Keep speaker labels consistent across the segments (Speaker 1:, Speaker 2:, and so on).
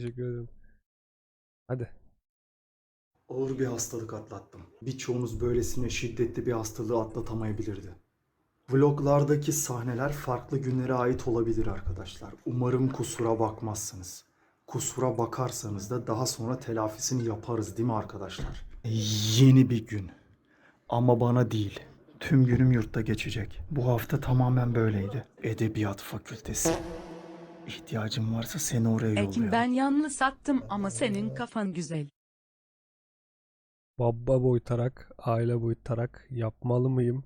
Speaker 1: Teşekkür ederim. Hadi.
Speaker 2: Ağır bir hastalık atlattım. Birçoğunuz böylesine şiddetli bir hastalığı atlatamayabilirdi. Vloglardaki sahneler farklı günlere ait olabilir arkadaşlar. Umarım kusura bakmazsınız. Kusura bakarsanız da daha sonra telafisini yaparız değil mi arkadaşlar? Yeni bir gün. Ama bana değil. Tüm günüm yurtta geçecek. Bu hafta tamamen böyleydi. Edebiyat fakültesi. İhtiyacım varsa seni oraya.
Speaker 3: Ekim ben yanlı sattım ama senin kafan güzel.
Speaker 1: Baba boytarak, aile boytarak yapmalı mıyım?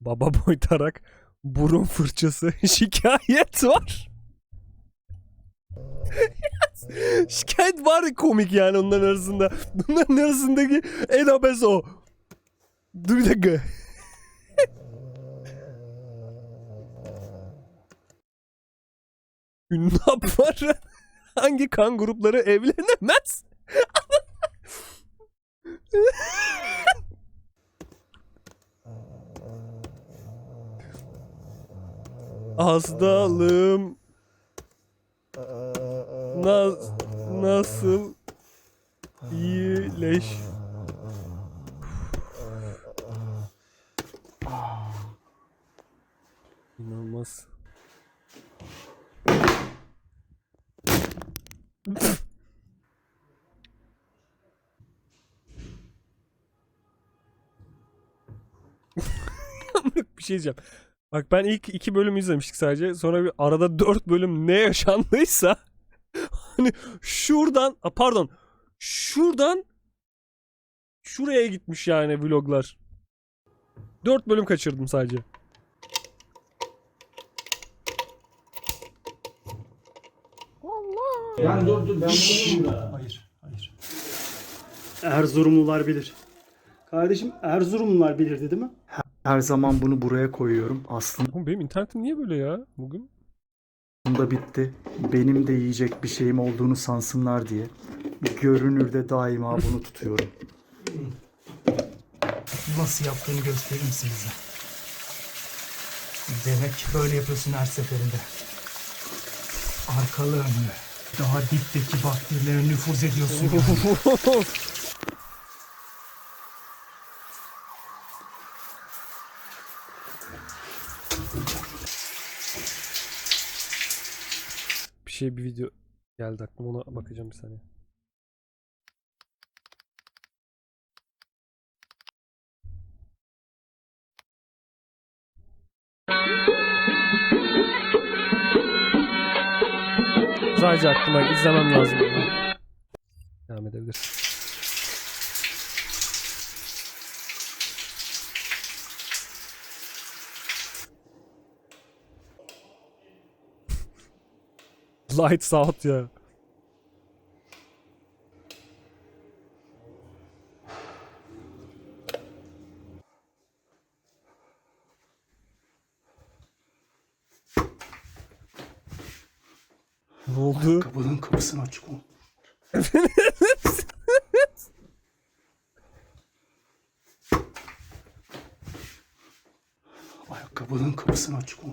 Speaker 1: Baba boytarak burun fırçası şikayet var. şikayet var komik yani onların arasında. Bunların arasındaki en abes o. Dur bir dakika. Ünlap var. Hangi kan grupları evlenemez? Hastalığım na nasıl iyileş İnanılmaz. Bir şey diyeceğim. Bak ben ilk iki bölüm izlemiştik sadece. Sonra bir arada dört bölüm ne yaşandıysa hani şuradan a, pardon şuradan şuraya gitmiş yani vloglar. Dört bölüm kaçırdım sadece.
Speaker 4: Ben dur dur ben bunu.
Speaker 2: Hayır, hayır. Erzurumlular bilir. Kardeşim Erzurumlular bilirdi değil mi? Her zaman bunu buraya koyuyorum.
Speaker 1: Oğlum benim internetim niye böyle ya bugün?
Speaker 2: Aslında bitti. Benim de yiyecek bir şeyim olduğunu sansınlar diye. Görünürde daima bunu tutuyorum. Nasıl yaptığını göstereyim size. Demek böyle yapıyorsun her seferinde. Arkalı önlü. Daha dipteki bakterilere nüfuz ediyorsun.
Speaker 1: şey bir video geldi aklıma ona bakacağım bir saniye. Sadece aklıma izlemem lazım. Devam edebiliriz. Lights out ya. Ne oldu?
Speaker 2: Kapının kapısını açık ol. Ayakkabının kapısını açık ol.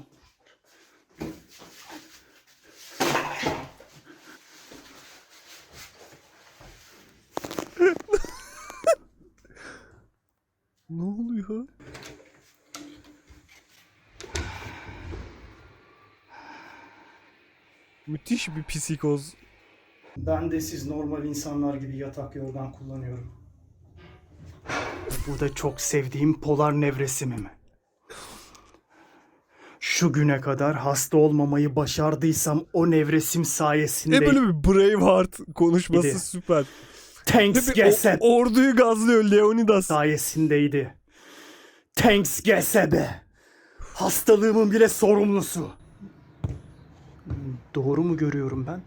Speaker 1: Ne oluyor? Müthiş bir psikoz.
Speaker 2: Ben de siz normal insanlar gibi yatak yorgan kullanıyorum. Bu da çok sevdiğim polar nevresimim. Şu güne kadar hasta olmamayı başardıysam o nevresim sayesinde
Speaker 1: Ne böyle bir Braveheart konuşması
Speaker 2: İdi.
Speaker 1: süper.
Speaker 2: Thanks Geseb
Speaker 1: orduyu gazlıyor Leonidas.
Speaker 2: sayesindeydi. Thanks Gesebe. Hastalığımın bile sorumlusu. Doğru mu görüyorum ben?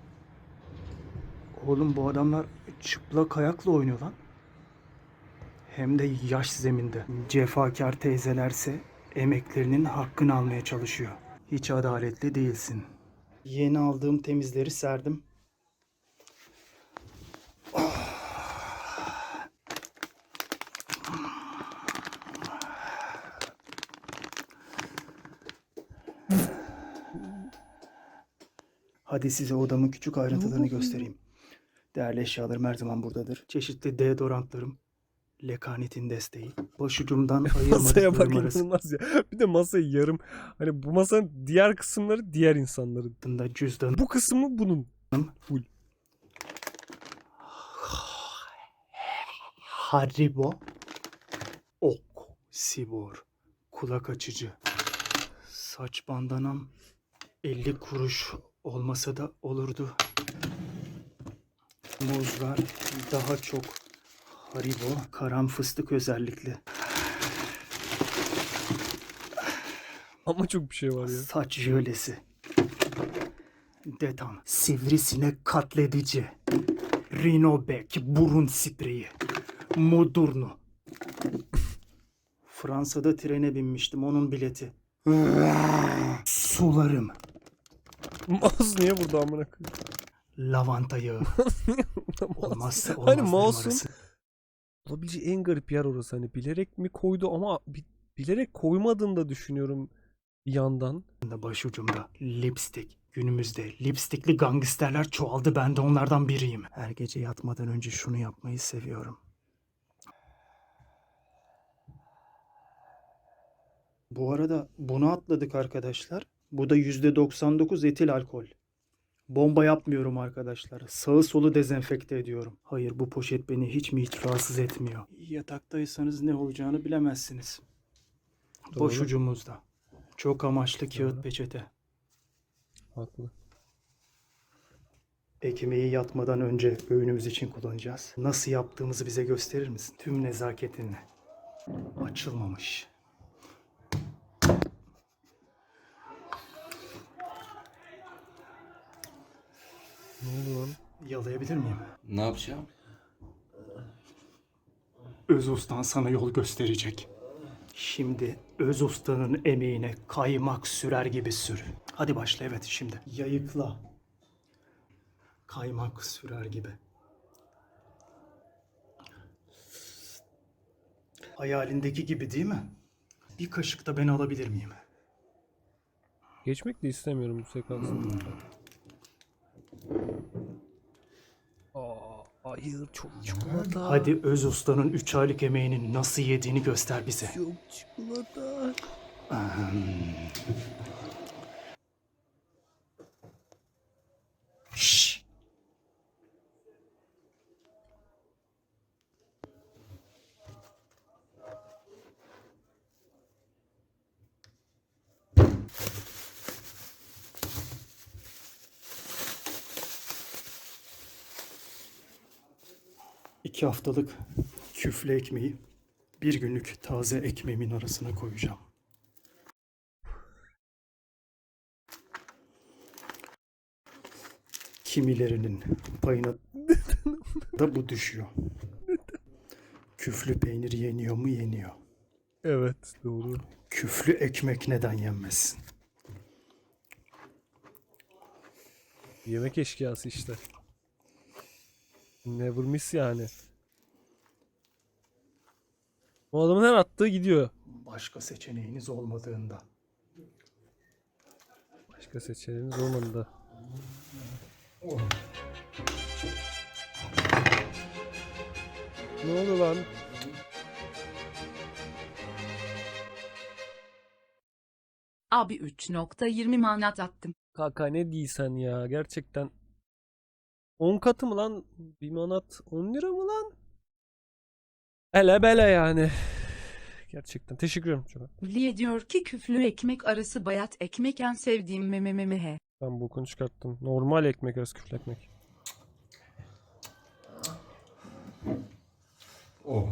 Speaker 2: Oğlum bu adamlar çıplak ayakla oynuyor lan. Hem de yaş zeminde. Cefakar teyzelerse emeklerinin hakkını almaya çalışıyor. Hiç adaletli değilsin. Yeni aldığım temizleri serdim. Hadi size odamın küçük ayrıntılarını göstereyim. Değerli eşyalarım her zaman buradadır. Çeşitli deodorantlarım. Lekanetin desteği. Başucumdan
Speaker 1: Masaya bak inanılmaz ya. Bir de masayı yarım. Hani bu masanın diğer kısımları diğer insanların.
Speaker 2: arasında cüzdanım.
Speaker 1: Bu kısmı bunun.
Speaker 2: Haribo. Ok. Sibor. Kulak açıcı. Saç bandanam 50 kuruş olmasa da olurdu. Muzlar daha çok Haribo. Karam fıstık özellikle.
Speaker 1: Ama çok bir şey var ya.
Speaker 2: Saç jölesi. Detam. Sivrisinek katledici. Rinobek burun spreyi. Modurno. Fransa'da trene binmiştim onun bileti. Sularım.
Speaker 1: Mouse niye burada amına koyayım?
Speaker 2: Lavanta yağı. Olmazsa
Speaker 1: Hani
Speaker 2: olmazlarım
Speaker 1: mouse'un olabileceği en garip yer orası. Hani bilerek mi koydu ama bi- bilerek koymadığını da düşünüyorum bir yandan.
Speaker 2: da başucumda lipstick. Günümüzde lipstikli gangsterler çoğaldı. Ben de onlardan biriyim. Her gece yatmadan önce şunu yapmayı seviyorum. Bu arada bunu atladık arkadaşlar. Bu da %99 etil alkol. Bomba yapmıyorum arkadaşlar. Sağı solu dezenfekte ediyorum. Hayır bu poşet beni hiç mi hiç rahatsız etmiyor. Yataktaysanız ne olacağını bilemezsiniz. Boş
Speaker 1: Doğru.
Speaker 2: ucumuzda. Çok amaçlı kağıt
Speaker 1: Doğru.
Speaker 2: peçete.
Speaker 1: Haklı.
Speaker 2: Ekmeği yatmadan önce öğünümüz için kullanacağız. Nasıl yaptığımızı bize gösterir misin? Tüm nezaketinle. Açılmamış.
Speaker 1: Ne lan?
Speaker 2: Yalayabilir miyim?
Speaker 5: Ne yapacağım?
Speaker 2: Öz ustan sana yol gösterecek. Şimdi öz ustanın emeğine kaymak sürer gibi sür. Hadi başla evet şimdi. Yayıkla. Kaymak sürer gibi. Hayalindeki gibi değil mi? Bir kaşık da ben alabilir miyim?
Speaker 1: Geçmek de istemiyorum bu sekansı. Aa, hayır çok çikolata.
Speaker 2: Hadi öz ustanın 3 aylık emeğini nasıl yediğini göster bize.
Speaker 1: Çok çikolata.
Speaker 2: Şşş. İki haftalık küflü ekmeği bir günlük taze ekmeğimin arasına koyacağım. Kimilerinin payına da bu düşüyor. Küflü peynir yeniyor mu yeniyor.
Speaker 1: Evet doğru.
Speaker 2: Küflü ekmek neden yenmez?
Speaker 1: Yemek eşkıyası işte. Never miss yani. O adamın her attığı gidiyor.
Speaker 2: Başka seçeneğiniz olmadığında.
Speaker 1: Başka seçeneğiniz olmadı da. Ne oldu lan?
Speaker 3: Abi 3.20 manat attım.
Speaker 1: Kaka ne değilsen ya gerçekten. 10 katı mı lan? Bir manat 10 lira mı lan? Ele bele yani. Gerçekten teşekkür ederim çok.
Speaker 3: Liye diyor ki küflü ekmek arası bayat ekmek en sevdiğim memememehe.
Speaker 1: Ben bokunu çıkarttım. Normal ekmek arası küflü ekmek.
Speaker 5: Oh.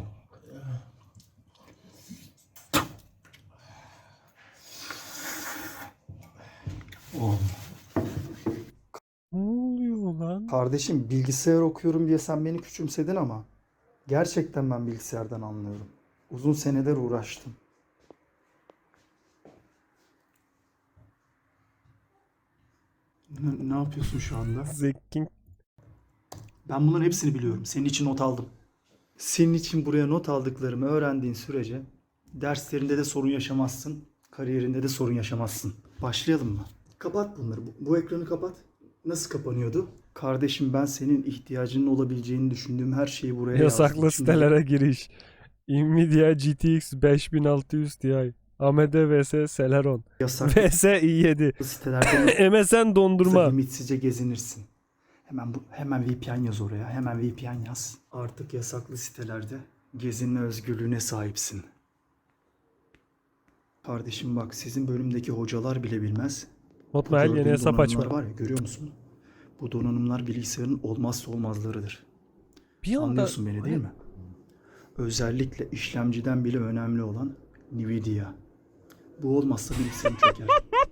Speaker 5: Oh.
Speaker 1: Ne oluyor lan?
Speaker 2: Kardeşim bilgisayar okuyorum diye sen beni küçümsedin ama gerçekten ben bilgisayardan anlıyorum. Uzun seneler uğraştım. Ne, ne yapıyorsun şu anda?
Speaker 1: Zekkin
Speaker 2: Ben bunların hepsini biliyorum. Senin için not aldım. Senin için buraya not aldıklarımı öğrendiğin sürece derslerinde de sorun yaşamazsın, kariyerinde de sorun yaşamazsın. Başlayalım mı? Kapat bunları. Bu, bu ekranı kapat. Nasıl kapanıyordu? Kardeşim ben senin ihtiyacının olabileceğini düşündüğüm her şeyi buraya yazdım.
Speaker 1: Yasaklı
Speaker 2: Şunları-
Speaker 1: sitelere giriş. Nvidia GTX 5600 Ti. AMD vs Celeron.
Speaker 2: Yasaklı
Speaker 1: vs i7.
Speaker 2: sitelerde
Speaker 1: MSN dondurma.
Speaker 2: limitsizce gezinirsin. Hemen bu, hemen VPN yaz oraya. Hemen VPN yaz. Artık yasaklı sitelerde gezinme özgürlüğüne sahipsin. Kardeşim bak sizin bölümdeki hocalar bile bilmez. Bu
Speaker 1: Hotmail yeni
Speaker 2: gördüğün
Speaker 1: hesap
Speaker 2: donanımlar
Speaker 1: açma.
Speaker 2: var ya görüyor musun? Bu donanımlar bilgisayarın olmazsa olmazlarıdır.
Speaker 1: Bir anda
Speaker 2: Anlıyorsun beni değil mi? Özellikle işlemciden bile önemli olan Nvidia. Bu olmazsa bilgisayarım çöker.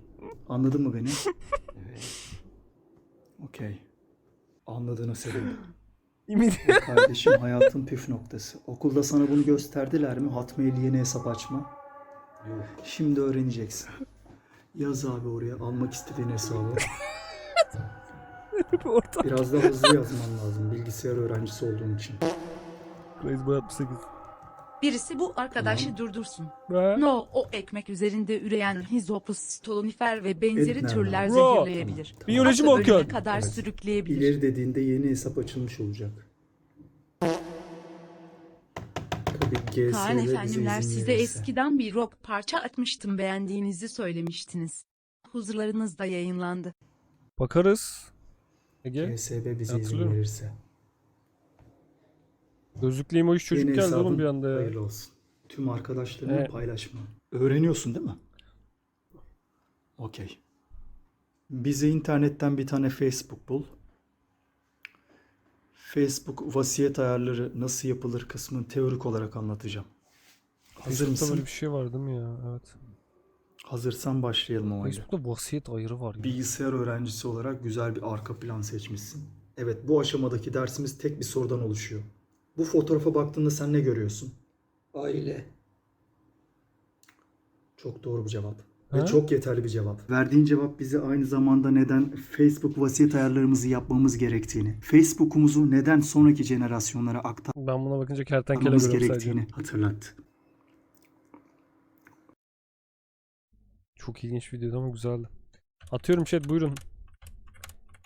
Speaker 2: Anladın mı beni?
Speaker 5: Evet.
Speaker 2: Okey. Anladığına sevindim.
Speaker 1: Nvidia.
Speaker 2: Kardeşim hayatın püf noktası. Okulda sana bunu gösterdiler mi? Hotmail yeni hesap açma.
Speaker 5: Yok.
Speaker 2: Şimdi öğreneceksin. Yaz abi oraya almak istediğin hesabı.
Speaker 1: Orta.
Speaker 2: Biraz daha hızlı yazman lazım bilgisayar öğrencisi olduğun için.
Speaker 1: Crazy Boy 68.
Speaker 3: Birisi bu arkadaşı durdursun.
Speaker 1: Ha?
Speaker 3: No, o ekmek üzerinde üreyen Hizopus stolonifer ve benzeri
Speaker 2: Edna.
Speaker 3: türler
Speaker 1: Bro.
Speaker 3: zehirleyebilir.
Speaker 1: Biyoloji mi
Speaker 3: Hatta ölüme
Speaker 1: okuyorsun?
Speaker 3: kadar
Speaker 2: Evet.
Speaker 3: sürükleyebilir.
Speaker 2: İleri dediğinde yeni hesap açılmış olacak. Tabii
Speaker 3: Kaan
Speaker 2: bize
Speaker 3: efendimler
Speaker 2: izin
Speaker 3: size
Speaker 2: verirse.
Speaker 3: eskiden bir rock parça atmıştım beğendiğinizi söylemiştiniz. Huzurlarınızda yayınlandı.
Speaker 1: Bakarız. Ege.
Speaker 2: GSB bize izin
Speaker 1: Hatırlıyorum.
Speaker 2: verirse.
Speaker 1: Gözlüklü o iş çocuk
Speaker 2: Yeni
Speaker 1: geldi
Speaker 2: hesabın
Speaker 1: oğlum bir anda ya.
Speaker 2: Hayırlı olsun. Tüm arkadaşlarına
Speaker 1: Evet.
Speaker 2: paylaşma. Öğreniyorsun değil mi? Okey. Bize internetten bir tane Facebook bul. Facebook vasiyet ayarları nasıl yapılır kısmını teorik olarak anlatacağım. Hazır
Speaker 1: Facebook'ta
Speaker 2: mısın?
Speaker 1: böyle bir şey var değil mi ya? Evet.
Speaker 2: Hazırsan başlayalım o halde.
Speaker 1: Facebook'ta vasiyet ayrı var ya.
Speaker 2: Bilgisayar öğrencisi olarak güzel bir arka plan seçmişsin. Evet bu aşamadaki dersimiz tek bir sorudan oluşuyor. Bu fotoğrafa baktığında sen ne görüyorsun?
Speaker 5: Aile.
Speaker 2: Çok doğru bir cevap.
Speaker 1: Ha?
Speaker 2: Ve çok yeterli bir cevap. Verdiğin cevap bize aynı zamanda neden Facebook vasiyet ayarlarımızı yapmamız gerektiğini, Facebook'umuzu neden sonraki jenerasyonlara
Speaker 1: Ben buna bakınca kertenkele
Speaker 2: aktarmamız
Speaker 1: görüyorum
Speaker 2: gerektiğini
Speaker 1: sadece.
Speaker 2: hatırlattı.
Speaker 1: Çok ilginç videoydu ama güzeldi. Atıyorum chat buyurun.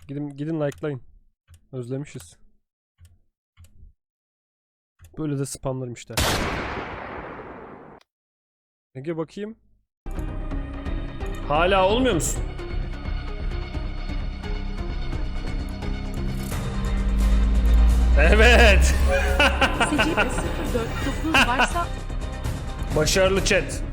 Speaker 1: Gidin gidin likelayın. Özlemişiz. Böyle de spamlarım işte. Ege bakayım. Hala olmuyor musun? Evet.
Speaker 3: SCP 049 varsa
Speaker 1: Başarılı chat.